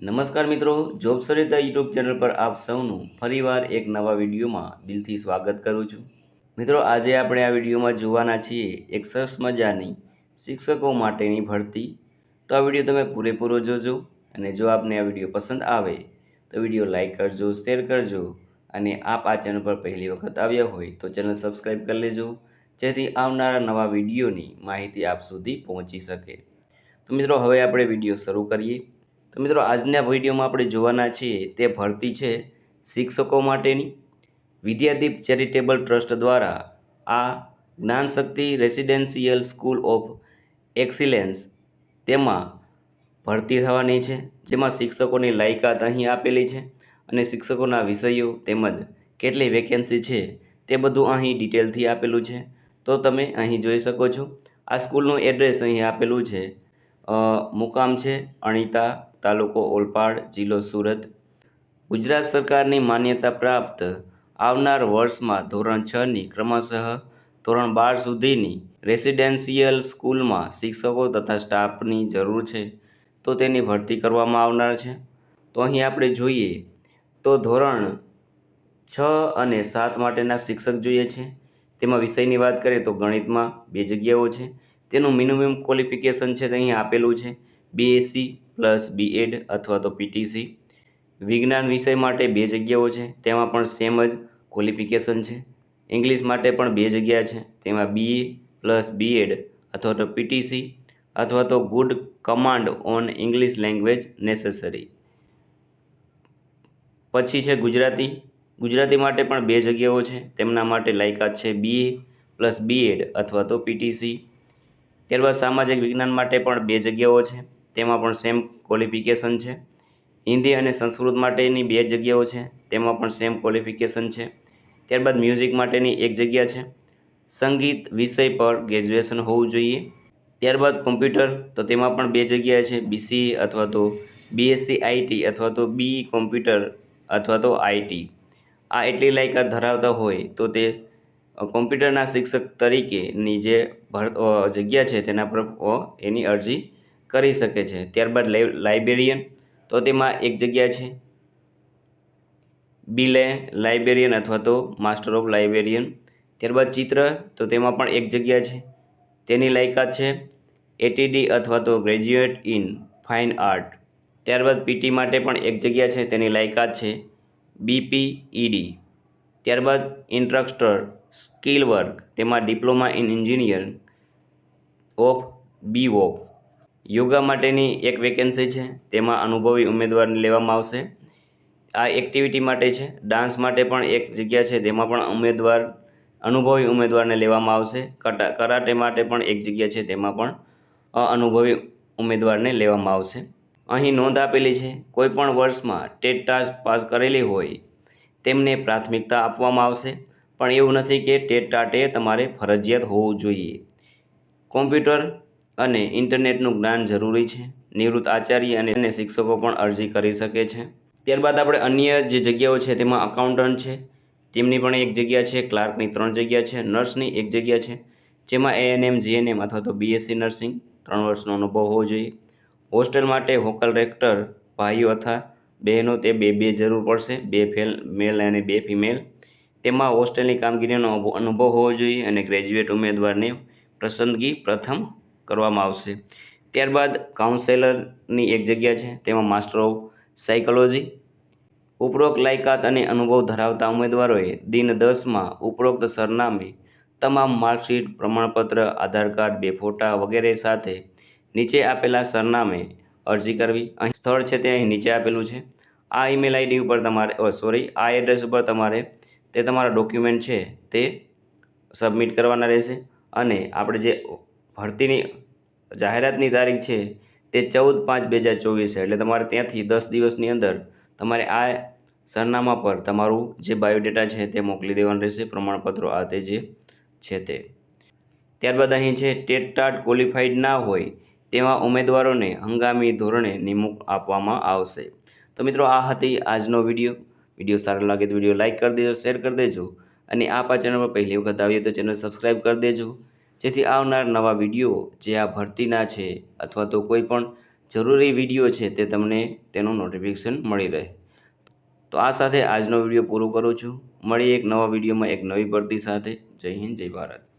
નમસ્કાર મિત્રો, job Sarita YouTube channel પર આપ સૌનું ફરીવાર એક નવા વિડીયોમાં દિલથી સ્વાગત કરું છું. મિત્રો, આજે આપણે આ વિડીયોમાં જોવાના છીએ એક સરસ મજાની શિક્ષકો માટેની ભરતી. તો આ વીડિયો તમે પૂરેપૂરો જોજો અને જો આપને આ વીડિયો પસંદ આવે, તો વીડિયો લાઇક કરજો, શેર કરજો અને આપ આ ચેનલ પર પહેલી વખત આવ્યા હોય તો ચેનલ સબસ્ક્રાઈબ કરી લેજો, જેથી આવનારા નવા વિડીયોની માહિતી આપ સુધી પહોંચી શકે. તો મિત્રો, હવે આપણે વીડિયો શરૂ કરીએ. તો મિત્રો, આજના વિડીયોમાં આપણે જોવાના છીએ તે ભરતી છે શિક્ષકો માટેની. વિદ્યાદીપ ચેરિટેબલ ટ્રસ્ટ દ્વારા આ Gyanshakti residential school of excellence તેમાં ભરતી થવાની છે. જેમાં શિક્ષકોની લાયકાત અહીં આપેલી છે અને શિક્ષકોના વિષયો તેમજ કેટલી વેકેન્સી છે તે બધું અહીં ડિટેલથી આપેલું છે. તો તમે અહીં જોઈ શકો છો. આ સ્કૂલનું એડ્રેસ અહીં આપેલું છે મુકામ છે, અણીતા તાલુકો ઓલપાડ, જિલ્લો સુરત. ગુજરાત સરકારની માન્યતા પ્રાપ્ત આવનાર વર્ષમાં ધોરણ છની ક્રમશઃ ધોરણ બાર સુધીની રેસિડેન્શિયલ સ્કૂલમાં શિક્ષકો તથા સ્ટાફની જરૂર છે, તો તેની ભરતી કરવામાં આવનાર છે. તો અહીં આપણે જોઈએ, તો ધોરણ છ અને સાત માટેના શિક્ષક જોઈએ છે. તેમાં વિષયની વાત કરીએ તો ગણિતમાં બે જગ્યાઓ છે. તેનું મિનિમમ ક્વોલિફિકેશન છે તે અહીં આપેલું છે. બીએસસી પ્લસ બીએડ અથવા તો પીટીસી વિજ્ઞાન વિષય માટે બે જગ્યાઓ છે, તેમાં પણ સેમ જ ક્વોલિફિકેશન છે. ઇંગ્લિશ માટે પણ બે જગ્યા છે, તેમાં બીએ પ્લસ બીએડ અથવા તો પીટીસી અથવા તો good command on English language necessary પછી છે ગુજરાતી. ગુજરાતી માટે પણ બે જગ્યાઓ છે, તેમના માટે લાયકાત છે બીએ પ્લસ બીએડ અથવા તો પીટીસી ત્યારબાદ સામાજિક વિજ્ઞાન માટે પણ બે જગ્યાઓ છે. તેમાં પણ સેમ ક્વોલિફિકેશન છે. હિન્દી અને સંસ્કૃત માટેની બે જગ્યાઓ છે. તેમાં પણ સેમ ક્વોલિફિકેશન છે. ત્યારબાદ મ્યુઝિક માટેની એક જગ્યા છે. સંગીત વિષય પર ગ્રેજ્યુએશન હોવું જોઈએ. ત્યારબાદ કોમ્પ્યુટર તો તેમાં પણ બે જગ્યા છે. બીસીએ અથવા તો બીએસસી આઈટી અથવા તો બી કોમ્પ્યુટર અથવા તો આઈટી આ એટલી લાયકાત ધરાવતા હોય તો તે કોમ્પ્યુટરના શિક્ષક તરીકેની જે જગ્યા છે તેના પર એની અરજી કરી શકે છે. ત્યારબાદ લાઇ- લાઇબ્રેરિયન તો તેમાં એક જગ્યા છે. બીલે લાઇબ્રેરિયન અથવા તો માસ્ટર ઓફ લાઇબ્રેરિયન ત્યારબાદ ચિત્ર, તો તેમાં પણ એક જગ્યા છે. તેની લાયકાત છે એટીડી અથવા તો ગ્રેજ્યુએટ ઇન ફાઇન આર્ટ ત્યારબાદ પીટી માટે પણ એક જગ્યા છે, તેની લાયકાત છે બીપીઈડી ત્યારબાદ ઇન્સ્ટ્રક્ટર સ્કિલ વર્ક, તેમાં diploma in engineer of B voc yoga માટેની એક વેકેન્સી છે, તેમાં અનુભવી ઉમેદવારને લેવામાં આવશે. આ એક્ટિવિટી માટે છે, ડાન્સ માટે પણ એક જગ્યા છે, તેમાં પણ ઉમેદવાર, અનુભવી ઉમેદવારને લેવામાં આવશે. કટા, કરાટે માટે પણ એક જગ્યા છે, તેમાં પણ અનુભવી ઉમેદવારને લેવામાં આવશે. અહીં નોંધ આપેલી છે, કોઈ પણ વર્ષમાં ટેટ ટાસ્ક પાસ કરેલી હોય, તેમને પ્રાથમિકતા આપવામાં આવશે. પણ એવું નથી કે ટેટ ટાટે તમારે ફરજિયાત હોવું જોઈએ. કોમ્પ્યુટર અને ઇન્ટરનેટનું જ્ઞાન જરૂરી છે. નિવૃત્ત આચાર્ય અને શિક્ષકો પણ અરજી કરી શકે છે. ત્યારબાદ આપણે અન્ય જે જગ્યાઓ છે તેમાં અકાઉન્ટન્ટ છે. તેમની પણ એક જગ્યા છે, ક્લાર્કની ત્રણ જગ્યા છે, નર્સની એક જગ્યા છે. જેમાં એએનએમ જીએનએમ અથવા તો બીએસસી નર્સિંગ ત્રણ વર્ષનો અનુભવ હોવો જોઈએ. હોસ્ટેલ માટે હોકલ રેક્ટર ભાઈઓ અથવા બહેનો તે બે બે જરૂર પડશે. બે ફેલ, મેલ અને બે ફિમેલ. તેમાં હોસ્ટેલની કામગીરીનો અનુભવ હોવો જોઈએ અને ગ્રેજ્યુએટ ઉમેદવારને પસંદગી પ્રથમ કરવામાં આવશે. ત્યારબાદ કાઉન્સેલરની એક જગ્યા છે, તેમાં માસ્ટર ઓફ સાયકોલોજી. ઉપરોક્ત લાયકાત અને અનુભવ ધરાવતા ઉમેદવારોએ દિન દસમાં ઉપરોક્ત સરનામે તમામ માર્કશીટ, પ્રમાણપત્ર, આધાર કાર્ડ, બે ફોટા વગેરે સાથે નીચે આપેલા સરનામે અરજી કરવી. અહીં સ્થળ છે તે અહીં નીચે આપેલું છે. આ ઈમેલ આઈડી ઉપર તમારે સોરી, આ એડ્રેસ ઉપર તમારે તે તમારા ડોક્યુમેન્ટ છે તે સબમિટ કરવાના રહેશે. અને આપણે જે ભરતીની જાહેરાતની તારીખ છે તે ચૌદ પાંચ બે હજાર ચોવીસ છે. એટલે તમારે ત્યાંથી દસ દિવસની અંદર તમારે આ સરનામા પર તમારું જે બાયોડેટા છે તે મોકલી દેવાનું રહેશે. પ્રમાણપત્રો આ તે જે છે તે. ત્યારબાદ અહીં છે ટેટ ટાટ ક્વોલિફાઈડ ના હોય તેવા ઉમેદવારોને હંગામી ધોરણે નિમણૂક આપવામાં આવશે. તો મિત્રો, આ હતી આજનો વીડિયો. વીડિયો સારો લાગે તો વીડિયો લાઇક કરી દેજો, શેર કરી દેજો અને આપ આ ચેનલ પર પહેલી વખત આવીએ તો ચેનલ સબસ્ક્રાઈબ કરી દેજો. જેથી આવનાર નવા વીડિયો જે આ ભરતીના છે અથવા તો કોઈ પણ જરૂરી વીડિયો છે તે તમને તેનું નોટિફિકેશન મળી રહે. તો આ સાથે આજનો વીડિયો પૂરો કરું છું. મળીએ એક નવા વિડીયોમાં એક નવી ભરતી સાથે. જય હિન્દ, જય ભારત.